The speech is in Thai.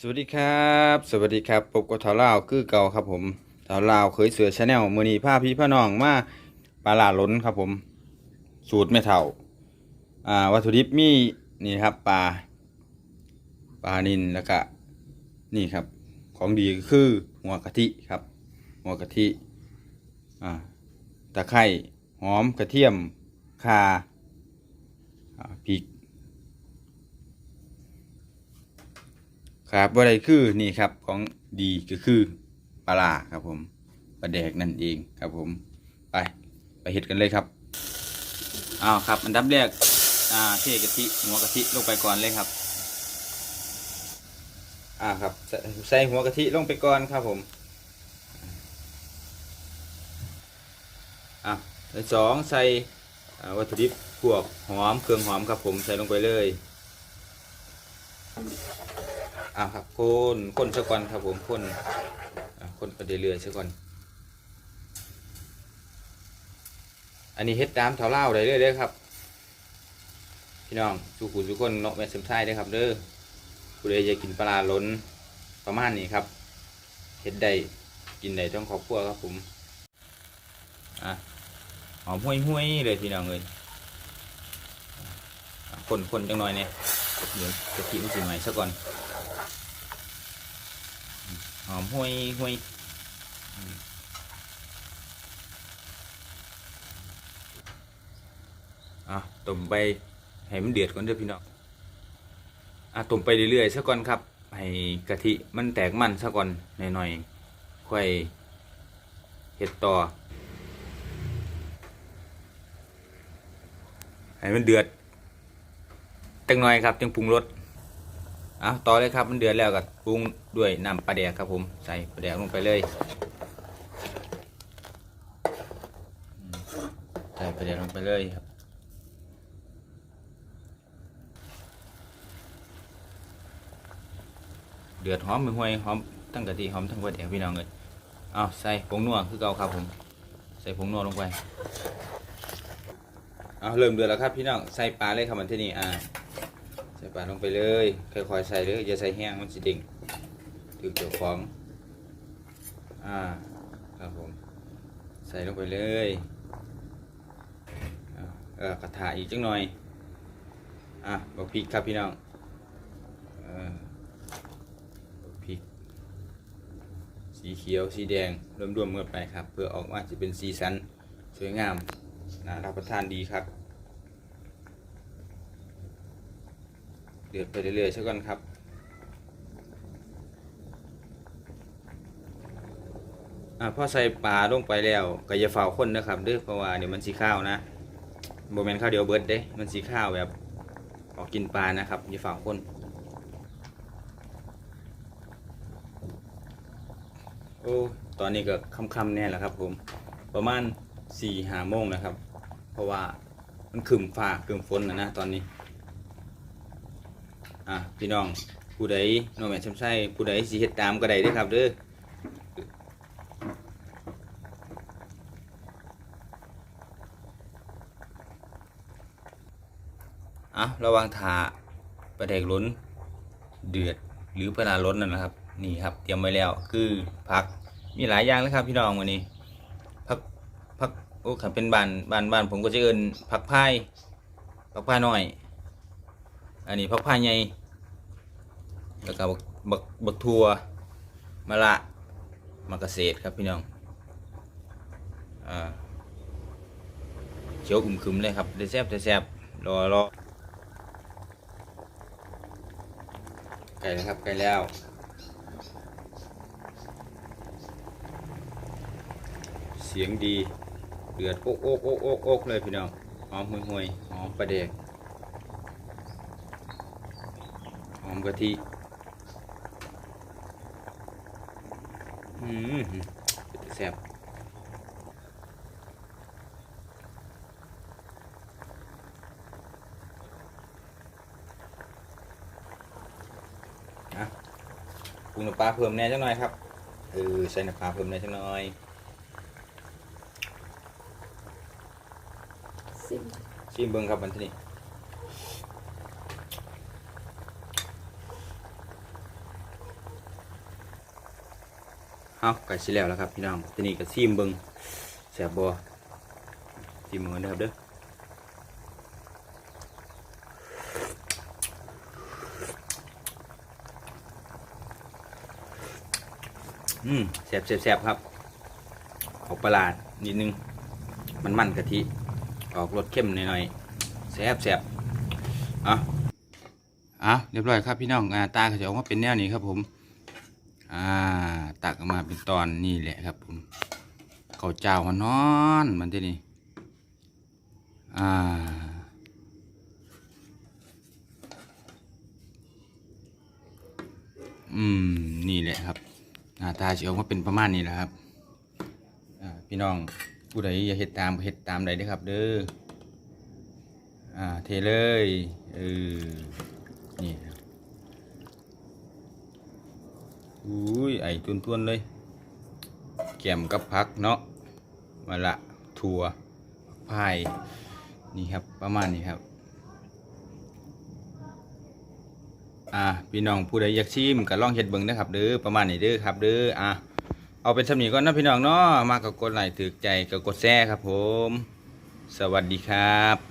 สวัสดีครับ สวัสดีครับพบกับท้าลาวคือเก่าครับผมท้าลาวเคยเสือชาแนลมือนีผ้าพี่ผ้าน้องมาปลาหลาล้นครับผม สูตรไม่เท่าอ่าวัตถุดิบมีนี่ครับปลาปลานินแล้วก็นี่ครับ ของดีคือหัวกะทิครับ หัวกะทิอ่าตะไคร้หอมกระเทียมข่าอ่าพริก ครับว่าใดคือนี่ครับของดีก็คือปลาครับผมปลาแดกนั่นเองครับผม ไปไปเห็ดกันเลยครับอ้าวครับอันดับแรกอ่าเทกะทิหัวกะทิลงไปก่อนเลยครับอ่าครับใส่หัวกะทิลงไปก่อนครับผมอะใส่สองใส่อ่าวัตถุดิบพวกหอมเครื่องหอมครับผมใส่ลงไปเลย อ่าครับคนคนซะก่อนครับผมคนคนไปเรื่อยๆซะก่อนอันนี้เฮ็ดตามเถาเล่าได้เลยเด้ครับพี่น้องสุขุสุคนเนาะแม่สมชายเด้ครับเด้อผู้ใดอยากกินปลาล้นประมาณนี้ครับเฮ็ดได้กินได้ทั้งครอบครัวครับผมอะหอมห้วยห้วยเลยพี่น้องเลยคนคนจังหน่อยเนี่ยเดี๋ยวจะกินสิใหม่ซะก่อน หอมห้วยห้วยอะต้มไปให้มันเดือดก่อนเด้อพี่น้องอะต้มไปเรื่อยๆซะก่อนครับ ให้กะทิมันแตกมันซะก่อนหน่อยๆค่อยเห็ดต่อให้มันเดือดจังหน่อยครับจึงปรุงรส เอาต่อเลยครับมันเดือดแล้วก็ปรุงด้วยน้ำปลาแดกครับผมใส่ปลาแดกลงไปเลยใส่ปลาแดกลงไปเลยครับเดือดหอมมือห่วยหอมทั้งกะทิหอมทั้งปลาแดกพี่น้องเลยเอาใส่ผงนัวคือเก่าครับผม ใส่ผงนัวลงไปเอาเริ่มเดือดแล้วครับพี่น้องใส่ปลาเลยครับมันที่นี่อ่า ส่ปลาลงไปเลยค่อยๆใส่เลยอย่าใส่แห้งมันสิเดิ่งถึงเจ้าของอ่าครับผมใส่ลงไปเลยอ่าเออกระถาอีกจังหน่อยอะบอกพริกครับพี่น้องเออบอกพริกสีเขียวสีแดงรวมๆกันไปครับ เพื่อออกมาจะเป็นสีสันสวยงามน่ารับประทานดีครับ ดือดไปเรื่อยๆซะก่อนครับอ่าพอใส่ปลาลงไปแล้วก็อย่าเฝ้าคนนะครับเด้อเพราะว่าเดี๋ยวมันสีข้าวนะโมเมนข้าวเดียวเบิดเด้มันสีข้าวแบบออกกินปลานะครับอย่าเฝ้าคนโอ้ตอนนี้ก็ค่ำๆแน่แล้วครับ ผม ประมาณสี่หาโมงนะครับ เพราะว่ามันขึ้นฟ้าขึ้นฝนนะนะตอนนี้ อะพี่น้องผู้ใดน้องแม่ช้ำไส้ผู้ใดสิเฮ็ดตามก็ได้ด้อครับเด้ออะระวังถาปลาแดกล้นเดือดหรือปลาล้นนั่นนะครับ นี่ครับเตรียมไว้แล้วคือผักมีหลายอย่างเลยครับพี่น้องวันนี้ผักผักโอ้ขันเป็นบานบานบานผมก็จะเอินผักพายผักพายน้อย อันนี้ผักพาใหญ่แล้วก็บักบักบักทัวมะละมะเกษตรครับพี่น้องอ่าเขียวอึมคึมเลยครับได้แซ่บได้แซ่บรอรอไก่แล้วครับไก่แล้วเสียงดีเดือดโอ๊กโอ๊กโอ๊กโอ๊กเลยพี่น้องหอมห่วยห่วยหอมปลาแดก ห อมกะทิอืมแซ่บอะปรุงน้ำปลาเพิ่มแหน่จังหน่อยครับ เออ ใส่น้ำปลาเพิ่มแหน่จังหน่อยสิบชิมเบิ้งครับบันทีนี้ เอาไก่สิแล้วแล้วครับพี่น้องทีนี้ก็ซีมเบิงแสบบัวซีมเบิงนเด้ครับเด้ออืมแสบแสบแสบครับออกประหลาดนิดนึง มันมันกะทิ ออกรสเข้มหน่อยๆแสบแสบอะอะเรียบร้อยครับพี่น้องอตาเขาจะออกมาเป็นแนวนี้ครับผม อ่า ตักออกมาเป็นตอนนี่แหละครับผมข้าเจ้ามันนอนมันที่นี่อ่าอืม นี่แหละครับ หน้าตาสิออกมาเป็นประมาณนี้แหละครับอ่าพี่น้องผู้ใดอย่าเฮ็ดตามเฮ็ดตามใดเด้อครับ เด้ออ่าเทเลยเออนี่ครับ อุ้ยไอ้ตุนทวนๆเลยแกมกับพักเนาะมาละถั่วพายนี่ครับประมาณนี้ครับ อ่าพี่น้องผู้ใดอยากชิมก็ลองเฮ็ดเบิ่งนะครับเด้อประมาณนี้เด้อครับเด้ออะเอาเป็นสำนีก่อนนะพี่น้องเนาะมากก็กดไลค์ถือใจก็กดแชร์ครับผม สวัสดีครับ